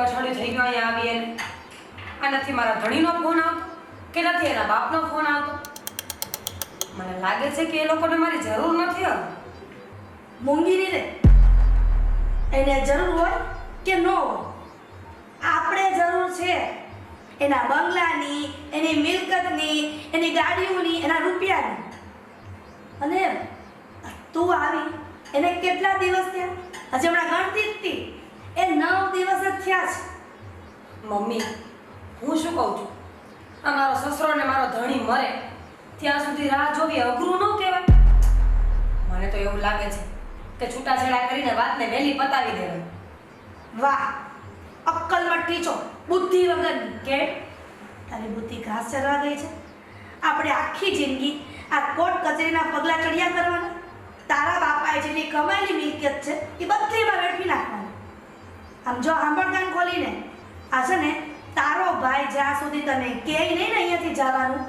એક અઠવાડિયું થઈ ગયું અહીંયા આવી આ નથી મારા ધણીનો ફોન આવતો કે નથી એના બાપનો ફોન આવતો? મને લાગે છે કે એ લોકોને મારી જરૂર નથી હવે. મૂંગીની રે એને જરૂર હોય કે ન હોય? આપણે જરૂર છે. એના બંગલાની, એની મિલકતની, એની ગાડીઓની, એના રૂપિયાની. અને તું આવી. એને કેટલા દિવસ થયા? હજી હમણાં ગણતી જ એ નવ દિવસ જ થયા છે. મમ્મી, હું શું કહું છું? આ મારો સસરો ને મારો ધણી મરે. ત્યાં સુધી રાહ જોવી અઘરું ન કહેવાય. મને તો એવું લાગે છે કે છૂટાછેડા કરીને વાતને વહેલી પતાવી દેવાય. વાહ, અક્કલમાં ટીચો, બુદ્ધિ વગરની કે તારી બુદ્ધિ ઘાસ ચરવા ગઈ છે. આપણે આખી જિંદગી આ કોર્ટ કચેરીના પગલાં ચડિયા કરવાના. તારા બાપાએ જેટલી કમાયેલી મિલકત છે, એ આમ જો સાંભળ કાન ખોલીને આ છે ને, તારો ભાઈ જ્યાં સુધી તને કહે નહીં ને અહીંયાથી જવાનું,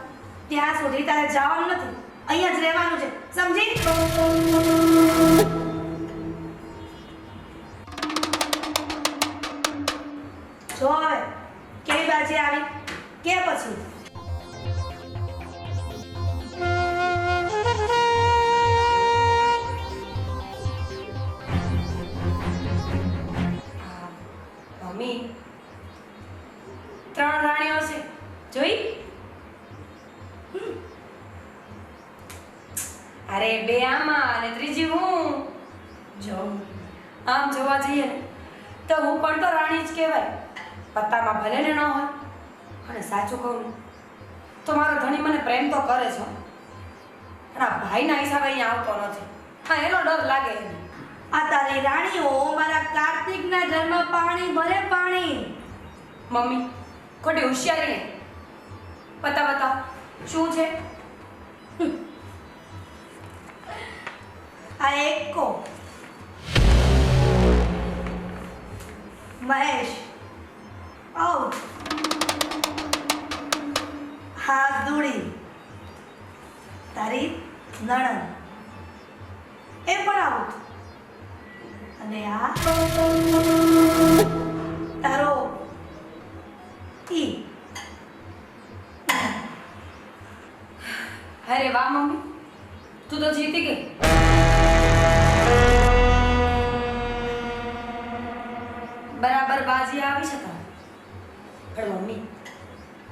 ત્યાં સુધી તારે જવાનું નથી. અહીંયા જ રહેવાનું છે. સમજી? અરે બે આમાં અને ત્રીજી હું. જો આમ જોવા જઈએ ને તો હું પણ તો રાણી જ કહેવાય. પત્તામાં ભલે ને ન હોય અને સાચું કહું ને તો મારો ધણી મને પ્રેમ તો કરે છે પણ આ ભાઈના હિસાબે અહીંયા આવતો નથી. હા એનો ડર લાગે આ તારી રાણીઓ મારા કાર્તિકના ઘરમાં પાણી ભરે પાણી. મમ્મી ખોટી હોશિયારી નહીં બતા બતાવ શું છે? આ એકો મહેશ આઉટ હાથ દૂડી તારી નણંદ એ પણ આઉટ અને આ? તારો ઈ અરે વાહ, મમ્મી. તું તો જીતી ગઈ. બરાબર આવી શકા પણ મમ્મી,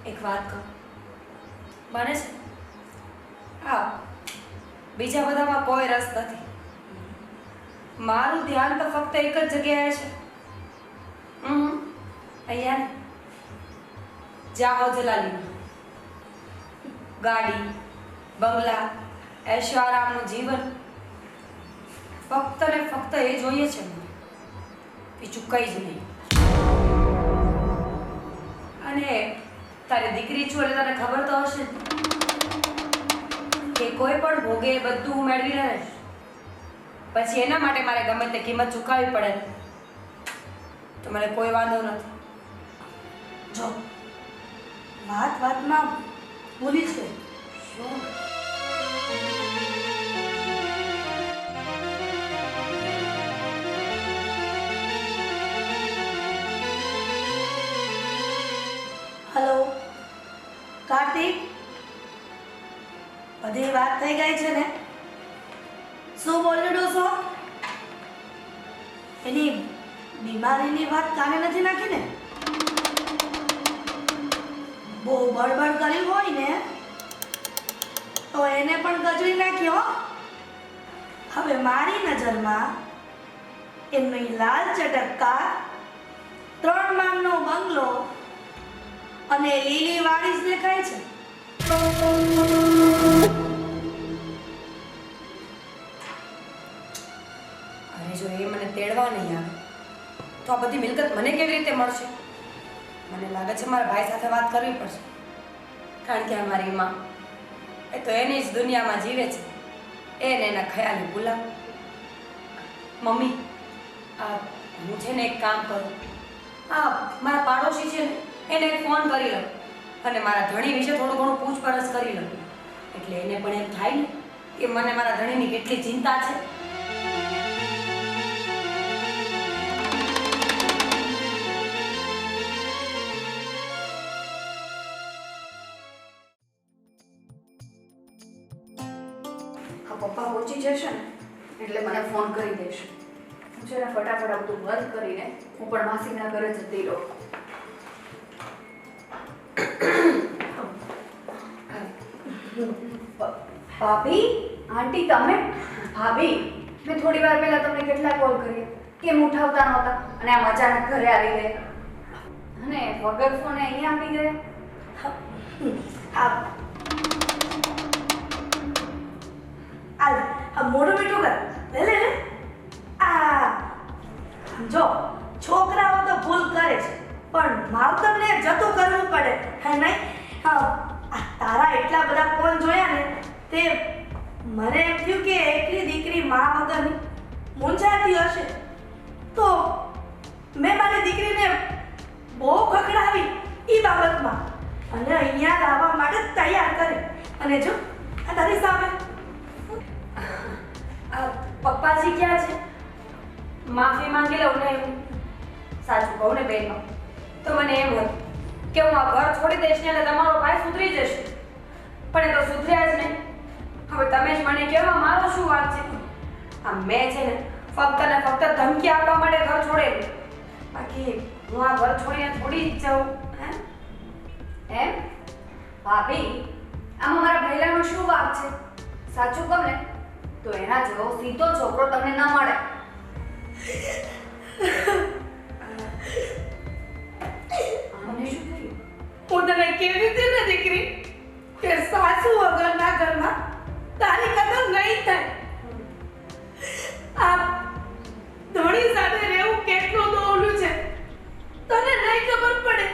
એક વાત કહું. બને છે? હા. બીજા બધામાં કોઈ રસ નથી. મારું ધ્યાન તો ફક્ત એક જ જગ્યાએ છે. અહીંયા જાઓ જલાલીમાં. ગાડી, બંગલા એશો જીવન. ફક્ત ને ફક્ત એ જોઈએ છે મને. બીજું કંઈ જ નહીં. અને તારી દીકરી છું એટલે તને ખબર તો હશે કે કોઈ પણ ભોગે બધું હું મેળવી રહીશ પછી એના માટે મારે ગમે તે કિંમત ચૂકવવી પડે. તો મને કોઈ વાંધો નથી. જો, વાત વાતમાં ભૂલી છે શું? બધી વાત થઈ ગઈ છે ને? શું બોલ્યું ડોસો? એની બીમારીની વાત કાને નથી નાખી ને? બહુ બળબડ કરી હોય ને, તો એને પણ ગજરી નાખ્યો હવે મારી નજરમાં એમની લાલ ચટક્કા, ત્રણ માળનો બંગલો અને લીલી વાડી દેખાય છે. મને નહીં આવે. તો આ બધી મિલકત મને કેવી રીતે મળશે? મને લાગે છે મારા ભાઈ સાથે વાત કરવી પડશે. કારણ કે મારી માં એ તો એની જ દુનિયામાં જીવે છે. એને એના ખ્યાલ ભૂલા મમ્મી, આ હું છે ને એક કામ કરું. આ મારા પાડોશી છે ને, એને એક ફોન કરી લઉં. અને મારા ધણી વિશે થોડું ઘણું પૂછપરછ કરી લઉં. એટલે એને પણ એમ થાય ને કે મને મારા ધણીની કેટલી ચિંતા છે. પપ્પા પહોંચી જશે ને, એટલે મને ફોન કરી દેશે. હું છે ને ફટાફટ આવતું બધું કરીને હું પણ માસીના ઘરે જતી રહું. ભાભી, આંટી તમે? ભાભી, મેં થોડી વાર પહેલા તમને કેટલા કોલ કર્યા? કેમ ઉઠાવતા નહોતા? અને આમ અચાનક ઘરે આવી ગયા. અને વગર ફોને અહીંયા આવી ગયા? આ મોઢું મીઠું કર. લે લે આ. જો, છોકરાઓ તો ભૂલ કરે છે, પણ માવતરને જતું કરવું પડે, હે નહીં? આ તારા એટલા બધા ફોન જોયા ને, તે મને એમ થયું કે એટલી દીકરી મા વગરની મૂંઝાતી હશે. તો મેં મારી દીકરીને બહુ ખખડાવી એ બાબતમાં. અને અહીંયા લાવવા માટે તૈયાર કરી. અને જો, આ તારી સામે પપ્પાજી ક્યાં છે? માફી માંગી લઉં ને સાચું કહું ને બેન. તો મને એમ હતું કે હું આ ઘર છોડી દઈશ ને એટલે તમારો ભાઈ સુધરી જશે. પણ એ તો સુધર્યા જ નહીં. હવે તમે જ મને કહેવા મારો શું વાત છે? આ મેં છે ને ફક્ત ને ફક્ત ધમકી આપવા માટે ઘર છોડેલું. બાકી હું આ ઘર છોડીને થોડી જ જાઉં, હે? એમ? ભાભી, આમાં મારા ભૈલાનો શું વાક છે? સાચું કહું ને તો એના જેવો સીધો છોકરો તમને ન મળે. હું તને કેવી રીતે ને દીકરી, કે સાસુ વગરના ઘરમાં તારી કદર નહીં થાય? આ ધણી સાથે રહેવું કેટલું દોહલું છે? તને નહીં ખબર પડે.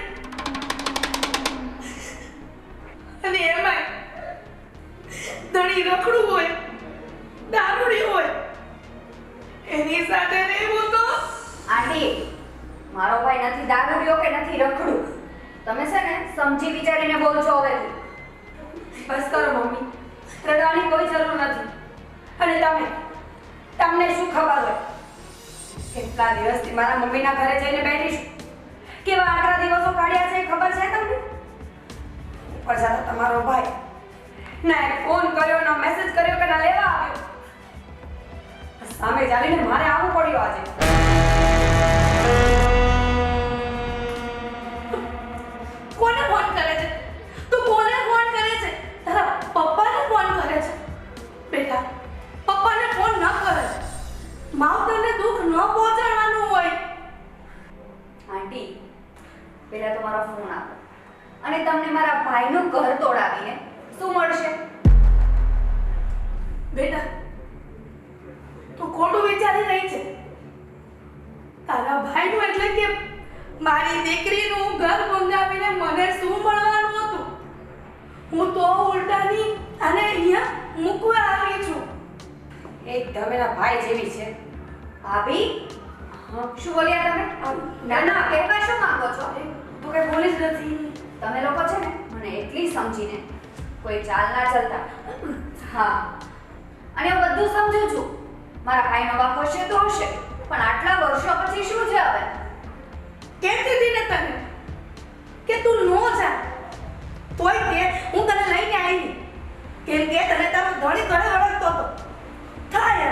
એક એના ભાઈ જેવી છે. ભાભી શું બોલ્યા તમે? ના ના કહેવા શું માંગો છો? તું કઈ બોલી જ નથી. તમે લોકો છે ને મને એટલી સમજીને કોઈ ચાલ ના ચાલતા. હા અને હું બધું સમજુ છું. મારા ભાઈનો બાપ હશે તો હશે પણ આટલા વર્ષો પછી શું છે હવે? કેમ કીધી ને તને કે તું નો જા. તોય કે હું તને લઈને આવી કેમ કે તને તારો ધણી ઘરે વળગતો હતો. થાય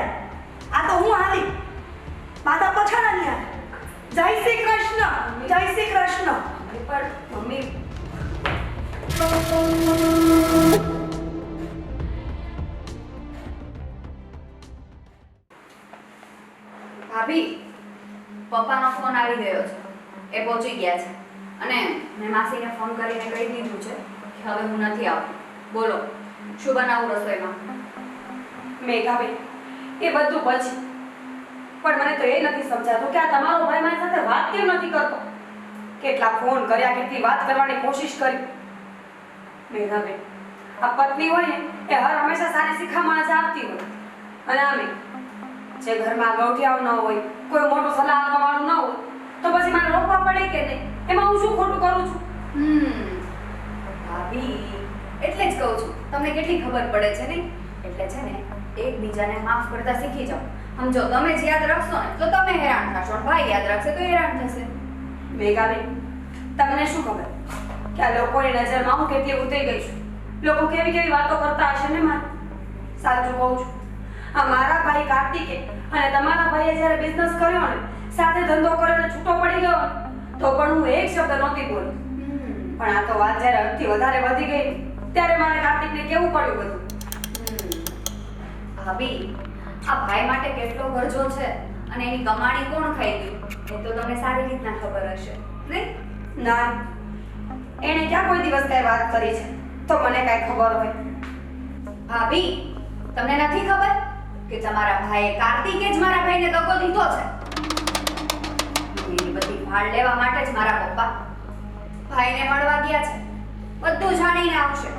આ તો હું હાલી. માતા પછાડા ની જય શ્રી કૃષ્ણ. જય શ્રી કૃષ્ણ. પણ મમ્મી ભાભી પપ્પાનો ફોન આવી ગયો છે. એ પહોંચી ગયા છે. અને મેં માસીને ફોન કરીને કહી દીધું છે કે હવે હું નથી આવતી. બોલો શું બનાવું રસોઈમાં? મેઘાબેન એ બધું પછી. પણ મને તો એ નથી સમજાતું કે આ તમારો ભાઈ મારી સાથે વાત કેમ નથી કરતો? કેટલા ફોન કર્યા, કેટલી વાત કરવાની કોશિશ કરી. મેઘાબેન આ પત્ની હોય ને, એ હર હંમેશા સારી શિખામણ જ આપતી હોય. અને આમે, જે ઘરમાં ગૌઠિયાઓ ન હોય, કોઈ મોટો સલાહ આપવા વાળું ન હોય, તો પછી મારે રોકવા પડે કે નહીં? એમાં હું શું ખોટું કરું છું? હમ. ભાભી, એટલે જ કહું છું, તમને કેટલી ખબર પડે છે નહીં? એટલે છે ને એકબીજાને માફ કરતા શીખી જાઓ. સમજો તમે જ યાદ રાખશો ને તો તમે હેરાન થશો ભાઈ યાદ રાખશે તો હેરાન થશે. મેઘાબેન તમને શું ખબર? કે આ લોકોની નજરમાં હું કેટલી ઉતરી ગઈ છું. લોકો કેવી કેવી વાતો કરતા હશે ને મારે? સાચું કહું છું. આ મારા ભાઈ કાર્તિકે અને તમારા ભાઈએ જ્યારે બિઝનેસ કર્યો ને સાથે ધંધો કર્યો ને છૂટો પડી ગયો તો પણ હું એક શબ્દ નહોતી બોલી. પણ આ તો વાત જ્યારે અડધી વધારે વધી ગઈ ત્યારે મારે કાર્તિકને કેવું પડ્યું બધું. ભાભી આ ભાઈ માટે કેટલો ગરજો છે અને એની કમાણી કોણ ખાઈ ગયું? એ તો તમને સારી રીતના ખબર હશે. નહીં ના. એણે ક્યાં કોઈ દિવસ કઈ વાત કરી છે? તો મને કાંઈ ખબર હોય. ભાભી તમને નથી ખબર કે તમારા ભાઈએ કાર્તિકે જ મારા ભાઈને દગો દીધો છે? એની બધી ભાળ લેવા માટે જ મારા પપ્પા ભાઈને મળવા ગયા છે. બધું જાણીને આવશે.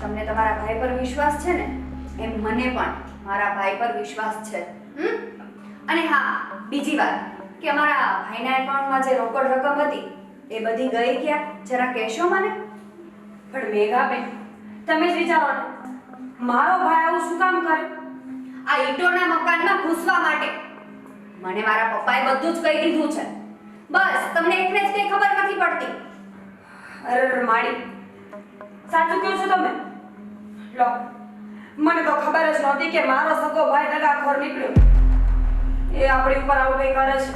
તમને તમારા ભાઈ પર વિશ્વાસ છે ને? એમ મને પણ. મારા ભાઈ પર વિશ્વાસ છે હમ? અને હા બીજી વાત કે અમારા ભાઈના એકાઉન્ટમાં જે રોકડ રકમ હતી એ બધી ગઈ ક્યાં? જરા કહેશો મને? પણ મેઘાબેન તમે જ વિચારો મારો ભાઈ આવું શું કામ કરે? આ ઈંટોના મકાનમાં ઘૂસવા માટે. મને મારા પપ્પાએ બધું જ કહી દીધું છે. બસ તમને એકને જ કઈ ખબર નથી પડતી. અરે, માડી સાચું કહો છો તમે? લો. મને તો ખબર જ નહોતી કે મારો સગો ભાઈ દગાખોર નીકળ્યો. એ આપણી ઉપર આવું કંઈ કરે છે?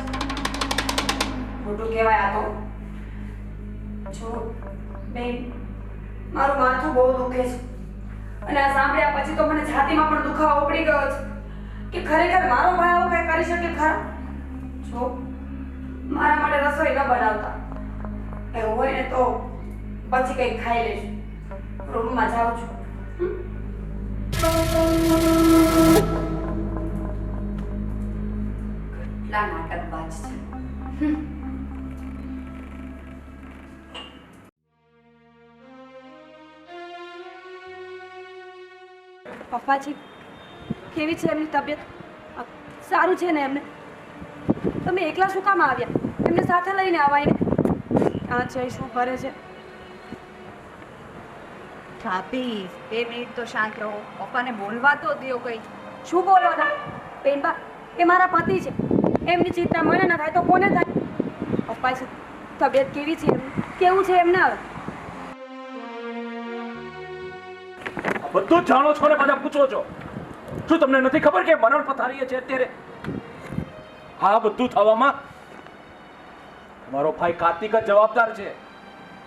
ખોટું કહેવાય આ તો. જો, બેન, મારું માથું બહુ દુખે છે. અને આ સાંભળ્યા પછી તો મને છાતીમાં પણ દુખાવો ઉપડી ગયો છે. કે ખરેખર મારો ભાઈ આવું કંઈ કરી શકે ખરા? જો, મારા માટે રસોઈ ન બનાવતા. એવું હોય ને તો પછી કંઈક ખાઈ લેશું રૂમમાં જાઉં છું? કેટલા પપ્પાજી, કેવી છે એમની તબિયત? સારું છે ને એમને? તમે એકલા શું કામ આવ્યા? એમને સાથે લઈને આવાય ને? આ જય શું કરે છે. ભાભી બે મિનિટ તો શાંત રહો. પપ્પાને બોલવા તો દો કઈ. શું બોલો ના? બેનબા, એ મારા પતિ છે. એમની ચિંતા મને ના થાય તો કોને થાય? પપ્પા છે તબિયત કેવી છે એમ કેવું છે એમને બધું જાણો છો ને બધા પૂછો છો. શું તમને નથી ખબર કે મરણ પથારીએ છે અત્યારે? હા, બધું થવામાં તમારો ભાઈ કાર્તિક જ જવાબદાર છે.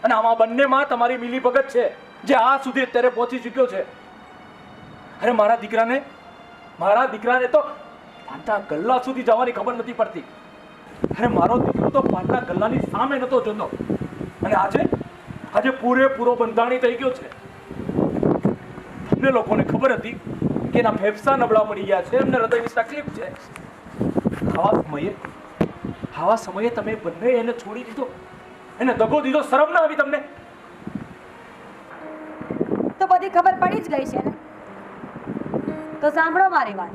અને આમાં બંનેમાં તમારી મિલીભગત છે. જે આ સુધી અત્યારે પહોંચી ચૂક્યો છે. અરે મારા દીકરાને મારા દીકરાને તો પાંચા ગલ્લા સુધી જવાની ખબર નથી પડતી. અરે મારો દીકરો તો પાંચા ગલ્લાની સામે નતો જતો. અને આજે આજે પૂરેપૂરો બંધાણી થઈ ગયો છે. તમને લોકોને ખબર હતી કે એના ફેફસા નબળા મળી ગયા છે, એમને હૃદયની તકલીફ છે. આવા સમયે આવા સમયે તમે બંને એને છોડી દીધો. એને દગો દીધો, શરમ ના આવી તમને. તો બધી ખબર પડી જ ગઈ છે ને? તો સાંભળો મારી વાત.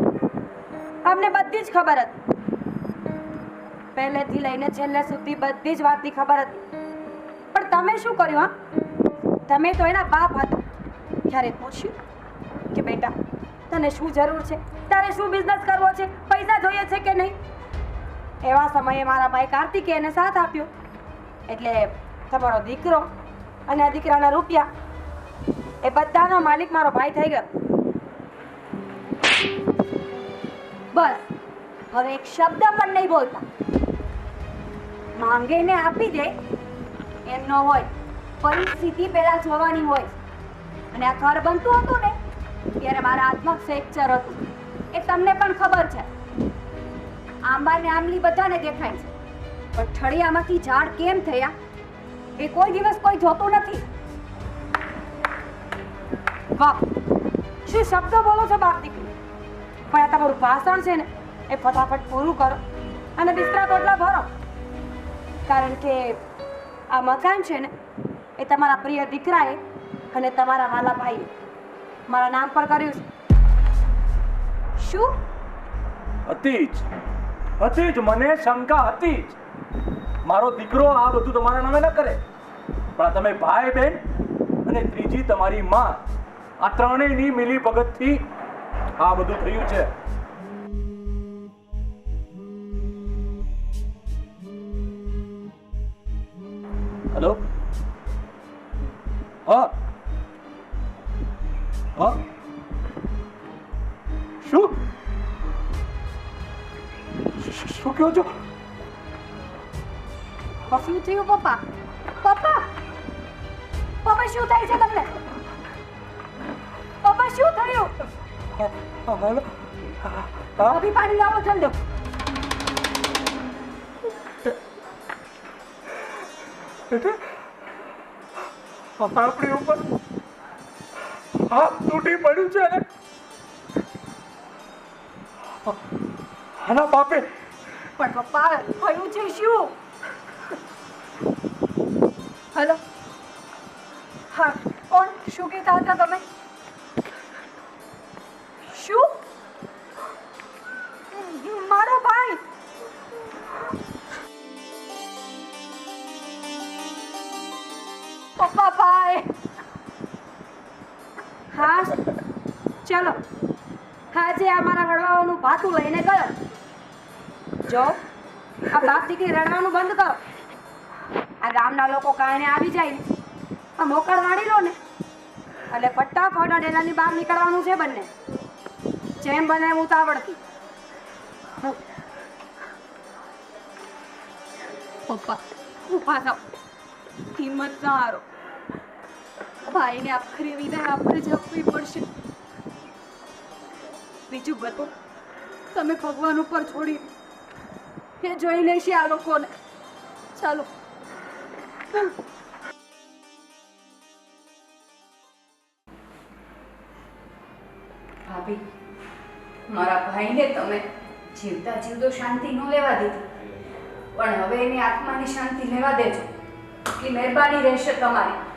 અમને બધી જ ખબર હતી. પહેલેથી લઈને છેલ્લે સુધી બધી જ વાતની ખબર હતી. પણ તમે શું કર્યું તમે તો એના બાપ હતા. ક્યારે પૂછ્યું કે બેટા, તને શું જરૂર છે? તારે શું બિઝનેસ કરવો છે? પૈસા જોઈએ છે કે નહીં? એવા સમયે મારા ભાઈ કાર્તિકે એને સાથ આપ્યો. એટલે તમારો દીકરો અને આ દીકરાના રૂપિયા એ બધાનો માલિક મારો ભાઈ થઈ ગયો. બસ, હવે એક શબ્દ પણ નહીં બોલતા. માંગે ને આપી દે, એમ ન હોય, પરિસ્થિતિ પહેલા જોવાની હોય. અને આ ઘર બનતું હતું ને, ત્યારે મારા હાથમાં ફ્રેક્ચર હતું. એ તમને પણ ખબર છે. આંબા ને આંબલી બધાને દેખાય છે. પણ ઠળિયામાંથી ઝાડ કેમ થયા? એ કોઈ દિવસ કોઈ જોતું નથી. વાહ શું શબ્દો બોલો છો બાપ દીકરી પણ આ તમારું ભાષણ છે ને એ ફટાફટ પૂરું કરો અને બિસ્તરા પોટલા ભરો કારણ કે આ મકાન છે ને એ તમારા પ્રિય દીકરાએ અને તમારા વાલા મારા નામ પર કર્યું છે શું હતી જ હતી જ મને શંકા હતી જ મારો દીકરો આ બધું તમારા નામે ન કરે પણ તમે ભાઈ બેન અને ત્રીજી તમારી માં આ ત્રણેયની મિલી ભગતથી આ બધું થયું છે. હેલો? શું? શું કહો છો? શું થયું, પપ્પા? પપ્પા? પપ્પા, શું થાય છે તમને? પપ્પા શું થયું? અભી પાણી લાવો જલ્દી. આપણી ઉપર હાથ તૂટી પડ્યું છે ને? આના બાપે પણ પપ્પા થયું છે શું? હેલો? હા કોણ? શું કહેતા હતા તમે? ભાતું લઈને ગયો. જો, આ બાપ દીકરી રડવાનું બંધ કરો. આ ગામના લોકો કારણે આવી જાય. આ મોકળ વાળી લો ને. એટલે ફટાફટ ડેલાની બહાર નીકળવાનું છે બંને. જેમ બને એમ ઉતાવળથી. હિંમત ના હારો. ભાઈને આખરી વિદાય આપણે જ આપવી પડશે. બીજું બધું તમે ભગવાન ઉપર છોડી એ જોઈ લેશે આ લોકોને. ચાલો. ભાભી, મારા ભાઈને તમે જીવતા જીવતો શાંતિ ન લેવા દીધી. પણ હવે એની આત્માની શાંતિ લેવા દેજો. એટલી મહેરબાની રહેશે તમારી.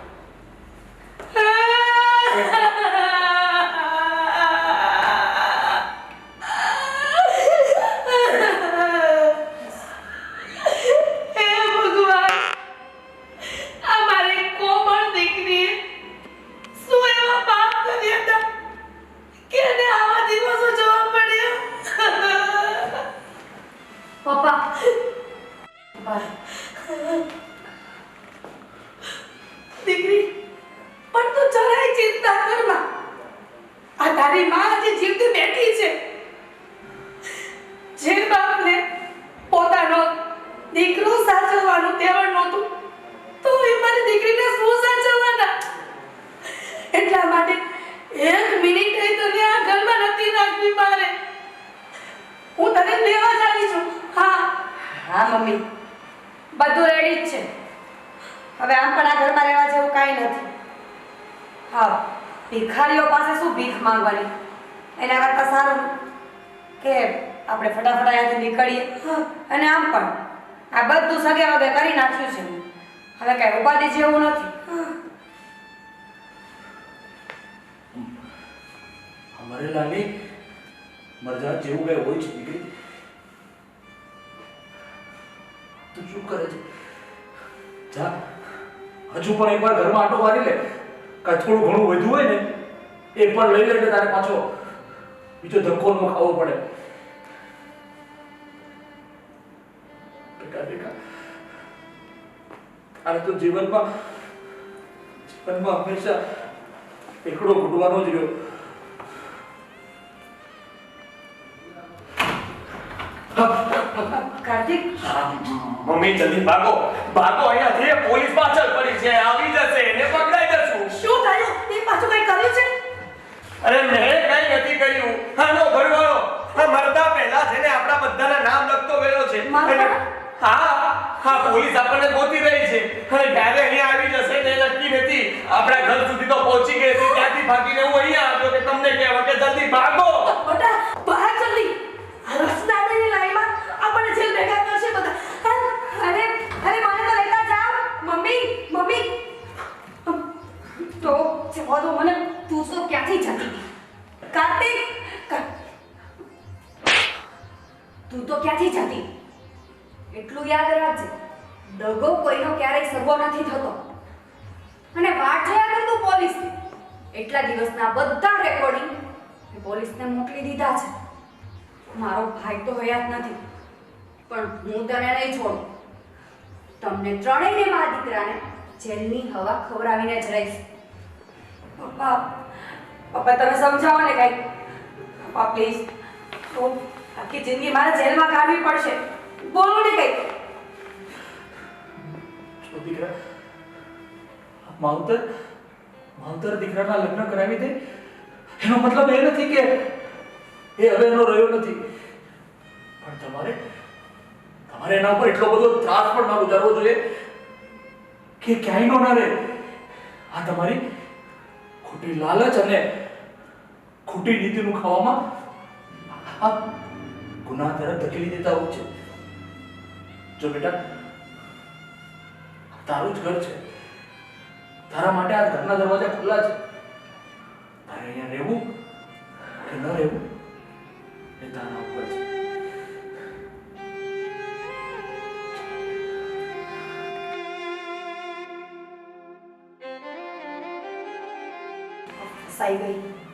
હું તને લેવા જ છું. હા. હા, મમ્મી. બધું રેડી જ છે. હવે આમ પણ આ ઘરમાં રહેવા જેવું કાંઈ નથી. હા, ભિખારીઓ પાસે શું ભીખ માંગવાની? એના કરતાં સારું કે આપણે ફટાફટ અહીંયાથી નીકળીએ. અને આમ પણ. આ બધું સગે વગે કરી નાખ્યું છે હવે કાંઈ ઉપાધિ જેવું નથી. અમારે લાગે મરજા જેવું કઈ હોય છે દીકરી? તું શું કરે છે? જા. હજુ પણ એકવાર ઘરમાં આટો મારી લે. કાંઈ થોડું ઘણું વધ્યું હોય ને, એ પણ લઈ લે તારે પાછો. બીજો ધક્કો ન ખાવો પડે. બેટા બેટા. તારે તો જીવનમાં જીવનમાં હંમેશા એકડો ઘૂંટવાનો જ રહ્યો. કાર્તિક? મમ્મી જલ્દી ભાગો. ભાગો અહીંયાથી પોલીસ પાછળ પડી છે આવી જશે એને પકડાઈ જશું. શું થયું? તે પાછું કઈ કર્યું છે? અરે મેં કઈ નથી કર્યું. આનો ભરવાળો આ મરતા પહેલા છે ને આપણા બધાના નામ લખતો ગયો છે. હા હા પોલીસ આપણને ગોતી રહી છે. અને ક્યારે અહીંયા આવી જશે ને એ નક્કી નથી. આપણા ઘર સુધી તો પહોંચી ગઈ છે ત્યાંથી ભાગીને હું અહીંયા આવ્યો કે તમને કહેવા કે જલ્દી ભાગો. બટા ભાગ જલ્દી. એટલું યાદ રાખજે, દગો કોઈનો ક્યારેય સગો નથી થતો. અને વાટ જોયા કર તું એટલા દિવસના બધા રેકોર્ડિંગ પોલીસને મોકલી દીધા છે. મારો ભાઈ તો હયાત નથી. પણ હું તને નહીં છોડું. તમને ત્રણેયને મારા દીકરાને જેલની હવા ખવડાવીને જ રહીશ. પપ્પા પપ્પા, તમે સમજાવો ને કાંઈક? પપ્પા પ્લીઝ તો આખી જિંદગી મારે જેલમાં કાઢવી પડશે. બોલો ને કંઈક. દીકરા? માવતર? માવતર દીકરાના લગ્ન કરાવી દે? એનો મતલબ એ નથી કે એ હવે એનો રહ્યો નથી. પણ તમારે તમારે એના ઉપર એટલો બધો ત્રાસ પણ ના ગુજારવો જોઈએ કે ક્યાંય નો ના રહે. આ તમારી ખોટી લાલચ અને ખોટી નીતિનું ખાવામાં આ ગુના તરફ ધકેલી દેતા હોય છે. જો બેટા તારું જ ઘર છે. તારા માટે આ ઘરના દરવાજા ખુલ્લા છે. તારે અહીંયા રહેવું કે ન રહેવું એ તારા ઉપર છે. ફસાઈ ગઈ